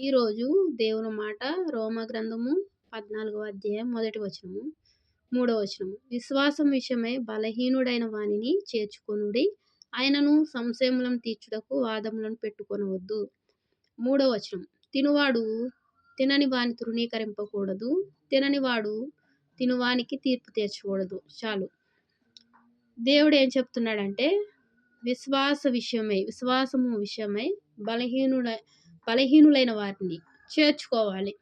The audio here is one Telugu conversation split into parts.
ఈరోజు దేవుని మాట రోమ గ్రంథము పద్నాలుగో అధ్యాయం మొదటి వచనము మూడో వచనము. విశ్వాసం విషయమై బలహీనుడైన వానిని చేర్చుకొనుడి ఆయనను సంశయములను తీర్చుటకు వాదములను పెట్టుకొనవద్దు. మూడో వచనం. తినువాడు తినని వాని తృణీకరింపకూడదు తినని వాడు తినువానికి తీర్పు తీర్చకూడదు. చాలు. దేవుడు ఏం చెప్తున్నాడంటే విశ్వాస విషయమై విశ్వాసము విషయమై బలహీనుడ బలహీనులైన వారిని చేర్చుకోవాలి.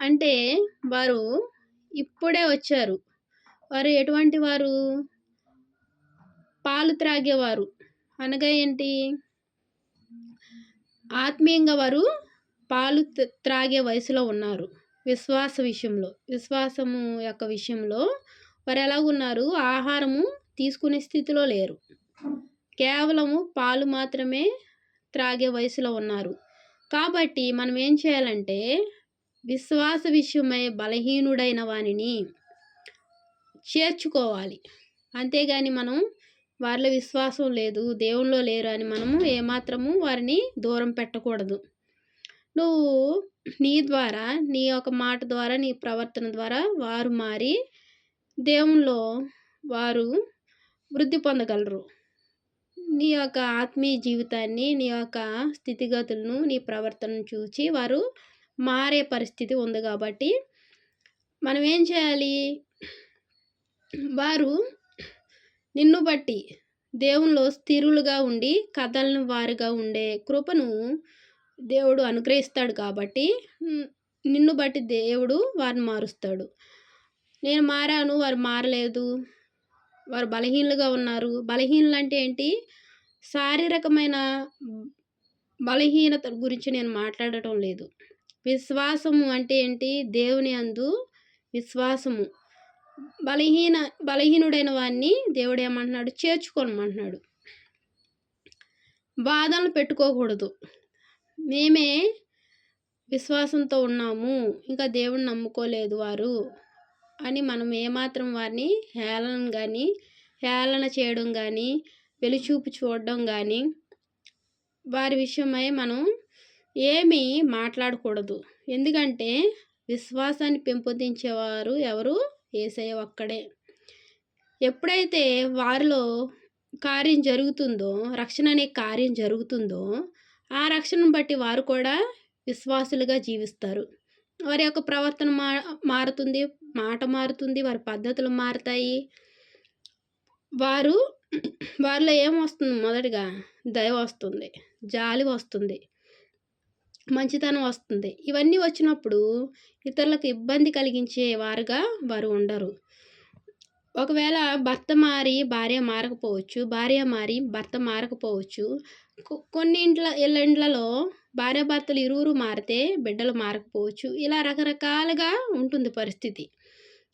అంటే వారు ఇప్పుడే వచ్చారు. వారు ఎటువంటి వారు? పాలు త్రాగేవారు. అనగా ఏంటి? ఆత్మీయంగా వారు పాలు త్రాగే వయసులో ఉన్నారు. విశ్వాస విషయంలో విశ్వాసము యొక్క విషయంలో వారు ఎలా ఉన్నారు ఆహారము తీసుకునే స్థితిలో లేరు. కేవలము పాలు మాత్రమే త్రాగే వయసులో ఉన్నారు. కాబట్టి మనం ఏం చేయాలంటే విశ్వాస విషయమై బలహీనుడైన వానిని చేర్చుకోవాలి. అంతేగాని మనం వారిలో విశ్వాసం లేదు దేవుల్లో లేరు అని మనము ఏమాత్రము వారిని దూరం పెట్టకూడదు. నువ్వు నీ ద్వారా నీ యొక్క మాట ద్వారా నీ ప్రవర్తన ద్వారా వారు మారి దేవుల్లో వారు వృద్ధి పొందగలరు. నీ యొక్క ఆత్మీయ జీవితాన్ని నీ యొక్క స్థితిగతులను నీ ప్రవర్తనను చూసి వారు మారే పరిస్థితి ఉంది కాబట్టి మనం ఏం చేయాలి? వారు నిన్ను బట్టి దేవునిలో స్థిరులుగా ఉండి కథలను వారుగా ఉండే కృపను దేవుడు అనుగ్రహిస్తాడు కాబట్టి నిన్ను బట్టి దేవుడు వారిని మారుస్తాడు. నేను మారాను వారు మారలేదు వారు బలహీనులుగా ఉన్నారు. బలహీనులు అంటే ఏంటి? శారీరకమైన బలహీనత గురించి నేను మాట్లాడటం లేదు. విశ్వాసము అంటే ఏంటి? దేవుని అందు విశ్వాసము. బలహీన బలహీనుడైన వాడిని దేవుడు ఏమంటున్నాడు? చేర్చుకోనమంటున్నాడు బాధలు పెట్టుకోకూడదు. మేమే విశ్వాసంతో ఉన్నాము. ఇంకా దేవుని నమ్ముకోలేదు వారు అని మనం ఏమాత్రం వారిని హేళన కానీ హేళన చేయడం కానీ వెలుచూపు చూడడం కానీ వారి విషయమై మనం ఏమీ మాట్లాడకూడదు. ఎందుకంటే విశ్వాసాన్ని పెంపొందించేవారు ఎవరు? ఏసయ్య ఒక్కడే. ఎప్పుడైతే వారిలో కార్యం జరుగుతుందో రక్షణ అనే కార్యం జరుగుతుందో ఆ రక్షణను బట్టి వారు కూడా విశ్వాసులుగా జీవిస్తారు. వారి యొక్క ప్రవర్తన మా మారుతుంది మాట మారుతుంది వారి పద్ధతులు మారుతాయి. వారు వారిలో ఏం వస్తుంది మొదటిగా దయ వస్తుంది జాలి వస్తుంది మంచితనం వస్తుంది. ఇవన్నీ వచ్చినప్పుడు ఇతరులకు ఇబ్బంది కలిగించే వారుగా వారు ఉండరు. ఒకవేళ భర్త మారి భార్య మారకపోవచ్చు భార్య మారి భర్త మారకపోవచ్చు కొన్ని ఇంట్ల ఇళ్ళ ఇండ్లలో భర్తలు ఇరువురు మారితే బిడ్డలు మారకపోవచ్చు. ఇలా రకరకాలుగా ఉంటుంది పరిస్థితి.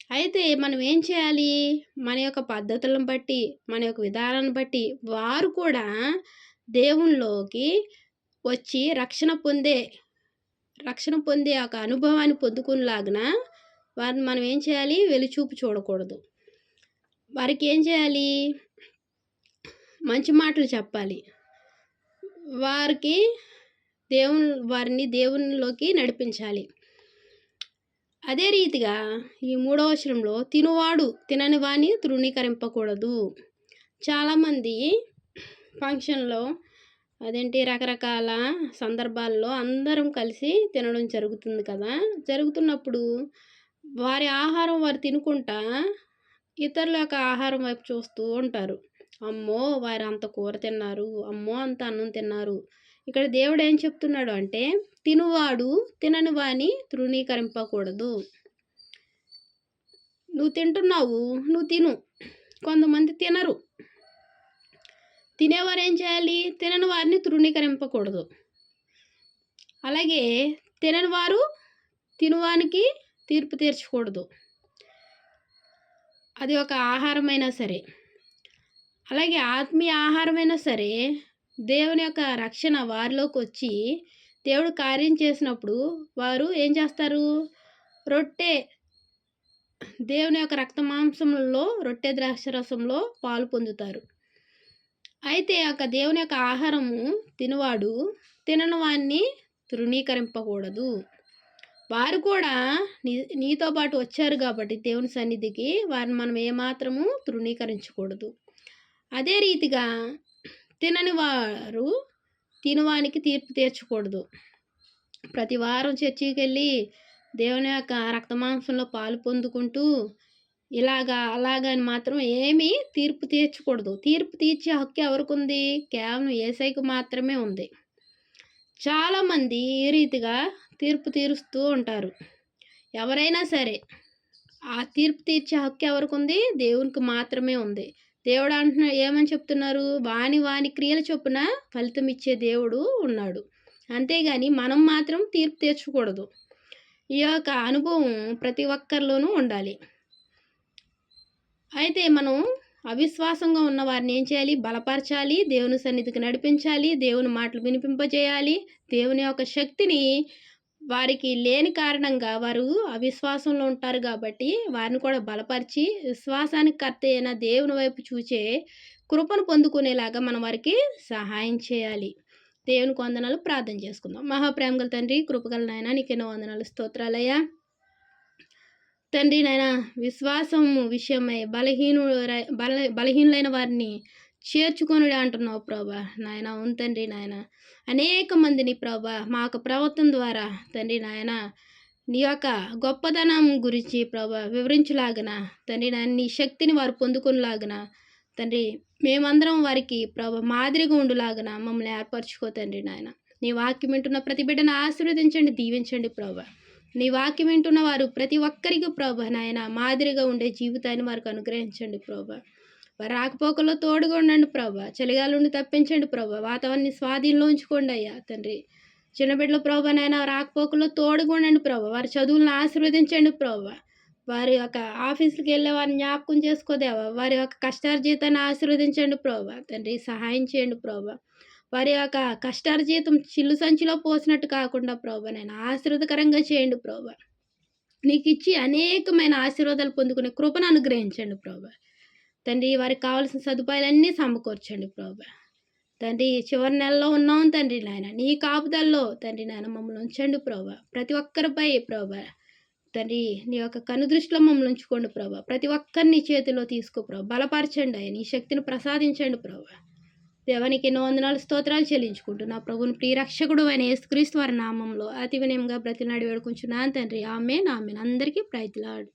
అయితే మనం ఏం చేయాలి? మన యొక్క పద్ధతులను బట్టి మన యొక్క విధానాన్ని బట్టి వారు కూడా దేవునిలోకి వచ్చి రక్షణ పొందే రక్షణ పొందే ఒక అనుభవాన్ని పొందుకునేలాగిన వారిని మనం ఏం చేయాలి? వెలుచూపు చూడకూడదు. వారికి ఏం చేయాలి? మంచి మాటలు చెప్పాలి. వారికి దేవుని వారిని దేవునిలోకి నడిపించాలి. అదే రీతిగా ఈ మూడవ వచనంలో తినువాడు తినని వాణి తృణీకరింపకూడదు. చాలామంది ఫంక్షన్లో అదేంటి రకరకాల సందర్భాల్లో అందరం కలిసి తినడం జరుగుతుంది కదా? జరుగుతున్నప్పుడు వారి ఆహారం వారు తినుకుంటా ఇతరుల యొక్క ఆహారం వైపు చూస్తూ ఉంటారు. అమ్మో వారు అంత కూర తిన్నారు. అమ్మో అంత అన్నం తిన్నారు. ఇక్కడ దేవుడు ఏం చెప్తున్నాడు అంటే తినువాడు తినని వాని తృణీకరింపకూడదు. నువ్వు తింటున్నావు నువ్వు తిను. కొంతమంది తినరు. తినేవారు ఏం చేయాలి? తినని వారిని తృణీకరింపకూడదు. అలాగే తినని వారు తినువానికి తీర్పు తీర్చకూడదు. అది ఒక ఆహారమైనా సరే. అలాగే ఆత్మీయ ఆహారమైనా సరే దేవుని యొక్క రక్షణ వారిలోకి వచ్చి దేవుడు కార్యం చేసినప్పుడు వారు ఏం చేస్తారు? రొట్టె దేవుని యొక్క రక్త మాంసంలో రొట్టె ద్రాక్షరసంలో పాలు పొందుతారు. అయితే యొక్క దేవుని యొక్క ఆహారము తినవాడు తినని వాడిని తృణీకరింపకూడదు. వారు కూడా నీ నీతో పాటు వచ్చారు కాబట్టి దేవుని సన్నిధికి వారిని మనం ఏమాత్రము తృణీకరించకూడదు. అదే రీతిగా తినని వారు తినవానికి తీర్పు తీర్చకూడదు. ప్రతి వారం చర్చికి వెళ్ళి దేవుని యొక్క రక్తమాంసంలో పాలు పొందుకుంటూ ఇలాగా అలాగా అని మాత్రం ఏమీ తీర్పు తీర్చకూడదు. తీర్పు తీర్చే హక్కు ఎవరికి ఉంది కేవలం ఏసైకి మాత్రమే ఉంది. చాలామంది ఈ రీతిగా తీర్పు తీరుస్తూ ఉంటారు. ఎవరైనా సరే ఆ తీర్పు తీర్చే హక్కు ఎవరికి ఉంది దేవునికి మాత్రమే ఉంది. దేవుడు అంటున్నా ఏమని చెప్తున్నారు? వాని వాని క్రియల చొప్పున ఫలితం ఇచ్చే దేవుడు ఉన్నాడు. అంతేగాని మనం మాత్రం తీర్పు తీర్చకూడదు. ఈ యొక్క అనుభవం ప్రతి ఒక్కరిలోనూ ఉండాలి. అయితే మనం అవిశ్వాసంగా ఉన్న వారిని ఏం చేయాలి? బలపరచాలి దేవుని సన్నిధికి నడిపించాలి దేవుని మాటలు వినిపింపజేయాలి దేవుని యొక్క శక్తిని వారికి లేని కారణంగా వారు అవిశ్వాసంలో ఉంటారు కాబట్టి వారిని కూడా బలపరిచి విశ్వాసానికి కర్త అయిన దేవుని వైపు చూచే కృపను పొందుకునేలాగా మనం వారికి సహాయం చేయాలి. దేవునికి వందనాలు ప్రార్థన చేసుకుందాం. మహాప్రేమగల తండ్రి కృపగల నాయన నీకెన్నో వందనాలు స్తోత్రాలయ్యా. తండ్రి నాయన విశ్వాసం విషయమై బలహీను బల బలహీనులైన వారిని చేర్చుకొనుడి అంటున్నావు ప్రభా. నాయన అవును తండ్రి నాయన. అనేక మందిని ప్రభా మా యొక్క ప్రవర్తన ద్వారా తండ్రి నాయన నీ యొక్క గొప్పతనం గురించి ప్రభా వివరించలాగన తండ్రి నాయన నీ శక్తిని వారు పొందుకునిలాగన తండ్రి మేమందరం వారికి ప్రభ మాదిరిగా ఉండులాగన మమ్మల్ని ఏర్పరచుకో తండ్రి నాయన. నీ వాక్యం వింటున్న ప్రతి బిడ్డను ఆశీర్వదించండి దీవించండి ప్రభా. నీ వాక్యం వింటున్న వారు ప్రతి ఒక్కరికి ప్రభ నాయన మాదిరిగా ఉండే జీవితాన్ని వారికి అనుగ్రహించండి ప్రభ. రాకపోకలో తోడుగా ఉండండి ప్రభా. చలిగాల నుండి తప్పించండి ప్రభా. వాతావరణాన్ని స్వాధీనంలో ఉంచుకోండి అయ్యా తండ్రి. చిన్న ప్రభా నైనా నాయన రాకపోకల్లో తోడుగా ఉండండి ప్రభా. వారి చదువులను ఆశీర్వదించండి ప్రభా. వారి యొక్క ఆఫీసుకి వెళ్ళే వారిని జ్ఞాపకం చేసుకోదేవా వారి యొక్క కష్టార్జీతాన్ని ఆశీర్వదించండి ప్రభా తండ్రి. సహాయం చేయండి ప్రభా. వారి యొక్క కష్టార్జీతం చిల్లు సంచిలో పోసినట్టు కాకుండా ప్రభా నేను ఆశీర్వదకరంగా చేయండి ప్రభా. నీకు ఇచ్చి అనేకమైన ఆశీర్వాదాలు పొందుకునే కృపను అనుగ్రహించండి ప్రభా. తండ్రి వారికి కావాల్సిన సదుపాయాలన్నీ సమకూర్చండి ప్రభా. తండ్రి చివరి నెలలో ఉన్నాం తండ్రి నాయన. నీ కాపుదల్లో తండ్రి నాయన మమ్మల్ని ఉంచండి ప్రభా. ప్రతి ఒక్కరిపై ప్రభా. తండ్రి నీ యొక్క కనుదృష్టిలో మమ్మల్ని ఉంచుకోండి ప్రభా. ప్రతి ఒక్కరిని చేతిలో తీసుకో ప్రభా. బలపరచండి ఆయన. నీ శక్తిని ప్రసాదించండి ప్రభా. దేవానికి ఎన్నో వందనాలు స్తోత్రాలు చెల్లించుకుంటూ నా ప్రభుని ప్రియరక్షకుడు అయిన యేసుక్రీస్తు వారి నామంలో అతి వినయంగా బ్రతినాడి వేడుకుంటున్నాను తండ్రి. ఆమె నామెన్ అందరికీ ప్రయత్నాడు